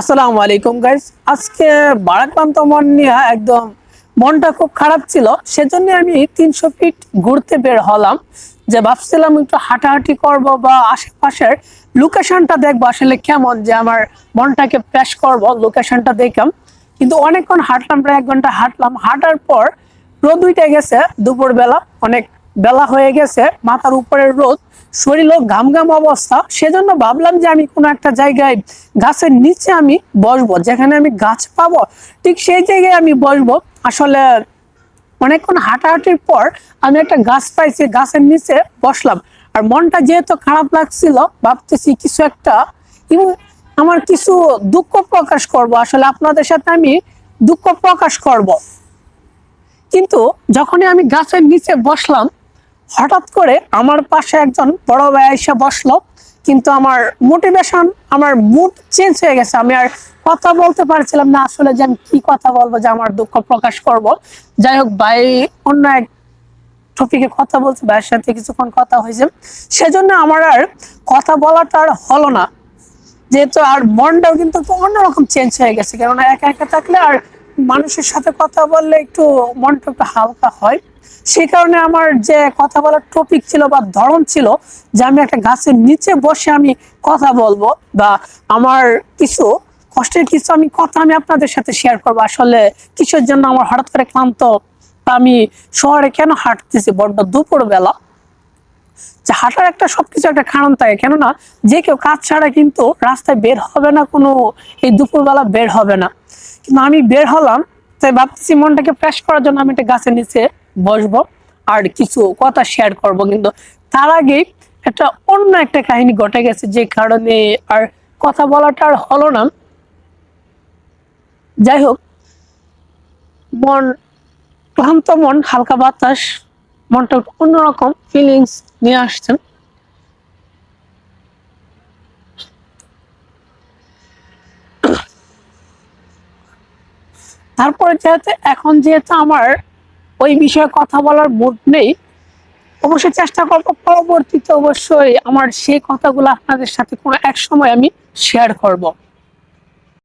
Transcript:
আসসালামু আলাইকুম গাইস আজকে বারাক্রান্ত মন নিয়ে একদম মনটা খুব খারাপ ছিল, সেজন্য আমি তিনশো ফিট ঘুরতে বের হলাম। যে ভাবছিলাম একটু হাঁটাহাঁটি করব বা আশেপাশের লোকেশনটা দেখব, আসলে কেমন যে আমার মনটাকে ফ্রেশ করব লোকেশনটা দেখলাম। কিন্তু অনেকক্ষণ হাঁটলাম, প্রায় এক ঘণ্টা হাঁটলাম। হাঁটার পর রোদ উঠে গেছে দুপুরবেলা, অনেক বেলা হয়ে গেছে, মাথার উপরের রোদ, শরীরও ঘাম ঘাম অবস্থা। সেজন্য ভাবলাম যে আমি কোনো একটা জায়গায় গাছের নিচে আমি বসবো, যেখানে আমি গাছ পাবো। ঠিক সেই জায়গায় আমি বসবো। আসলে অনেকক্ষণ হাঁটাহাঁটির পর আমি একটা গাছ পাইছি, গাছের নিচে বসলাম। আর মনটা যেহেতু খারাপ লাগছিল, ভাবতেছি কিছু একটা আমার কিছু দুঃখ প্রকাশ করব। আসলে আপনাদের সাথে আমি দুঃখ প্রকাশ করব। কিন্তু যখনই আমি গাছের নিচে বসলাম হঠাৎ করে আমার পাশে একজন বড় ভাই এসে বসল, কিন্তু আমার মোটিভেশন আমার মুড চেঞ্জ হয়ে গেছে। আমি আর কথা বলতে পারছিলাম না আসলে যে আমি কি কথা বলব, যে আমার দুঃখ প্রকাশ করব। যাই হোক, ভাই অন্য এক টপিকে কথা বলছে, ভাইয়ের সাথে কিছুক্ষণ কথা হয়েছে। সেজন্য আমার আর কথা বলাটা আর হলো না। যেহেতু আর মনটাও কিন্তু অন্যরকম চেঞ্জ হয়ে গেছে, কেননা একা একা থাকলে আর মানুষের সাথে কথা বললে একটু মনটা একটু হালকা হয়। সেই কারণে আমার যে কথা বলার টপিক ছিল বা ধরন ছিল যে আমি একটা গাছের নিচে বসে আমি কথা বলব বা আমার কিছু কষ্টের কিছু আমি কথা আমি আপনাদের সাথে শেয়ার করব। আসলে কিসের জন্য আমার হঠাৎ করে ক্লান্ত আমি শহরে কেন হাঁটতেছি বড্ড দুপুর বেলা যে হাঁটার একটা সবকিছু একটা কারণ থাকে কেননা যে কেউ কাজ ছাড়া কিন্তু রাস্তায় বের হবে না, কোনো এই দুপুরবেলা বের হবে না। কিন্তু আমি বের হলাম, তাই ভাবতেছি মনটাকে ফ্রেশ করার জন্য আমি একটা গাছের নিচে বসবো আর কিছু কথা শেয়ার করব। কিন্তু তার আগেই একটা অন্য একটা কাহিনী ঘটে গেছে, যে কারণে আর কথা বলাটা আর হলো না। যাই হোক, মন, ক্লান্ত মন, হালকা বাতাস, মনটা অন্যরকম ফিলিংস নিয়ে আসছেন। তারপরে যেহেতু এখন যেহেতু আমার ওই বিষয়ে কথা বলার মুড নেই, অবশ্যই চেষ্টা করব পরবর্তীতে অবশ্যই আমার সেই কথাগুলো আপনাদের সাথে কোনো এক সময় আমি শেয়ার করব।